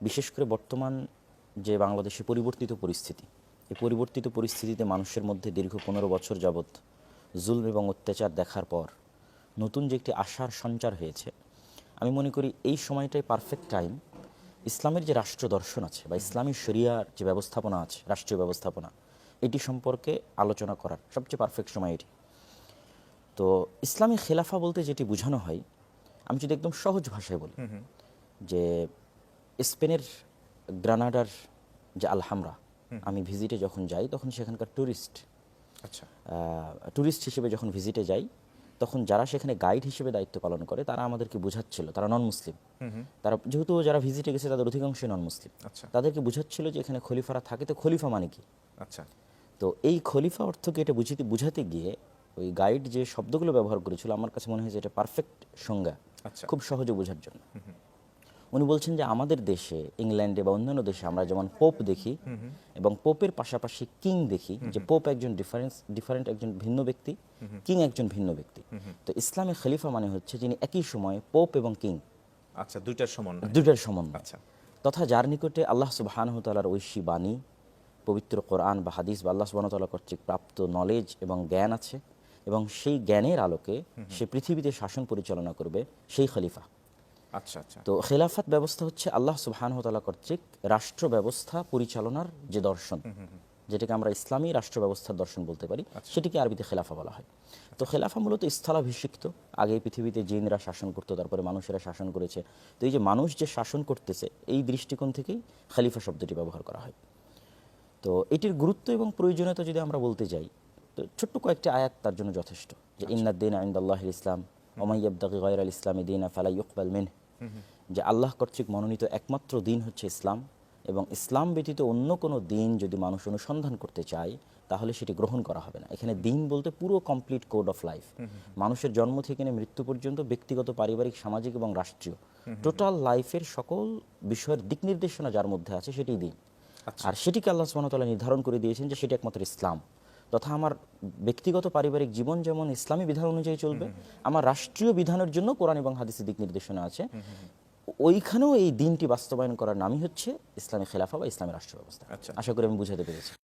বিশেষ করে বর্তমান যে বাংলাদেশে পরিবর্তিত পরিস্থিতি এই পরিবর্তিত পরিস্থিতিতে মানুষের মধ্যে দীর্ঘ পনেরো বছর যাবৎ জুলম এবং অত্যাচার দেখার পর নতুন যে একটি আশার সঞ্চার হয়েছে আমি মনে করি এই সময়টাই পারফেক্ট টাইম ইসলামের যে রাষ্ট্র দর্শন আছে বা ইসলামী শরিয়ার যে ব্যবস্থাপনা আছে রাষ্ট্রীয় ব্যবস্থাপনা এটি সম্পর্কে আলোচনা করার সবচেয়ে পারফেক্ট সময় এটি। তো ইসলামী খেলাফা বলতে যেটি বোঝানো হয় আমি যদি একদম সহজ ভাষায় বলি যে স্পেনের গ্রানাডার যে আলহামরা আমি ভিজিটে যখন যাই তখন সেখানকার ট্যুরিস্ট আচ্ছা। ট্যুরিস্ট হিসেবে যখন ভিজিটে যাই তখন যারা সেখানে গাইড হিসেবে দায়িত্ব পালন করে তারা আমাদেরকে বুঝাচ্ছিল তারা নন মুসলিম তারা যেহেতু যারা ভিজিটে গেছে তাদের অধিকাংশই নন মুসলিম আচ্ছা। তাদেরকে বুঝাচ্ছিল যে এখানে খলিফারা থাকে তো খলিফা মানে কি? আচ্ছা। তো এই খলিফা অর্থকে এটা বুঝিতে বুঝাতে গিয়ে ওই গাইড যে শব্দগুলো ব্যবহার করেছিল আমার কাছে মনে হয়েছে এটা পারফেক্ট সংজ্ঞা। আচ্ছা। খুব সহজে বোঝার জন্য। উনি বলছেন যে আমাদের দেশে ইংল্যান্ডে বা অন্যান্য দেশে আমরা যেমন পোপ দেখি এবং পোপের পাশাপাশি কিং দেখি যে পোপ একজন ডিফারেন্স ডিফারেন্ট একজন ভিন্ন ব্যক্তি কিং একজন ভিন্ন ব্যক্তি। তো ইসলামে খলিফা মানে হচ্ছে যিনি একই সময়ে পোপ এবং কিং আচ্ছা দুইটার সমন্বয় দুইটার সমন্বয় আচ্ছা। তথা যার নিকটে আল্লাহ সুবাহানহ তালার ঐশী বাণী পবিত্র কোরআন বা হাদিস বা আল্লাহ সুবাহ তাল্লাহ কর্তৃক প্রাপ্ত নলেজ এবং জ্ঞান আছে এবং সেই জ্ঞানের আলোকে সে পৃথিবীতে শাসন পরিচালনা করবে সেই খলিফা। আচ্ছা আচ্ছা। তো খেলাফত ব্যবস্থা হচ্ছে আল্লাহ সুবাহানহ তাল্লাহ কর্তৃক রাষ্ট্র ব্যবস্থা পরিচালনার যে দর্শন যেটাকে আমরা ইসলামী রাষ্ট্র ব্যবস্থার দর্শন বলতে পারি সেটিকে আরবিতে খেলাফা বলা হয়। তো খেলাফা মূলত স্থলাভিষিক্ত। আগে পৃথিবীতে জিনরা শাসন করতো তারপরে মানুষেরা শাসন করেছে। তো এই যে মানুষ যে শাসন করতেছে এই দৃষ্টিকোণ থেকেই খালিফা শব্দটি ব্যবহার করা হয়। তো এটির গুরুত্ব এবং প্রয়োজনীয়তা যদি আমরা বলতে যাই তো ছোট্ট কয়েকটি আয়াত তার জন্য যথেষ্ট। যে ইন্নাদ্দিন আইন্দাল্লাহ ইসলাম ওমাইয়াবদাকি গয়র ইসলামী দিন ফালাই ইকবাল মিন যে আল্লাহ কর্তৃক মনোনীত একমাত্র দিন হচ্ছে ইসলাম এবং ইসলাম ব্যতীত অন্য কোনো দিন যদি মানুষ অনুসন্ধান করতে চায় তাহলে সেটি গ্রহণ করা হবে না। এখানে দিন বলতে পুরো কমপ্লিট কোড অফ লাইফ মানুষের জন্ম থেকে নিয়ে মৃত্যু পর্যন্ত ব্যক্তিগত পারিবারিক সামাজিক এবং রাষ্ট্রীয়। টোটাল লাইফের সকল বিষয়ের দিক নির্দেশনা যার মধ্যে আছে সেটি দিন। আর সেটিকে আল্লাহ সুবহানাহু নির্ধারণ করে দিয়েছেন যে সেটি একমাত্র ইসলাম। তথা আমার ব্যক্তিগত পারিবারিক জীবন যেমন ইসলামী বিধান অনুযায়ী চলবে আমার রাষ্ট্রীয় বিধানের জন্য কোরআন এবং হাদিসের দিক নির্দেশনা আছে। ওইখানেও এই দিনটি বাস্তবায়ন করার নামই হচ্ছে ইসলামী খেলাফা বা ইসলামী রাষ্ট্র ব্যবস্থা আচ্ছা। আশা করি আমি বুঝাতে পেরেছি।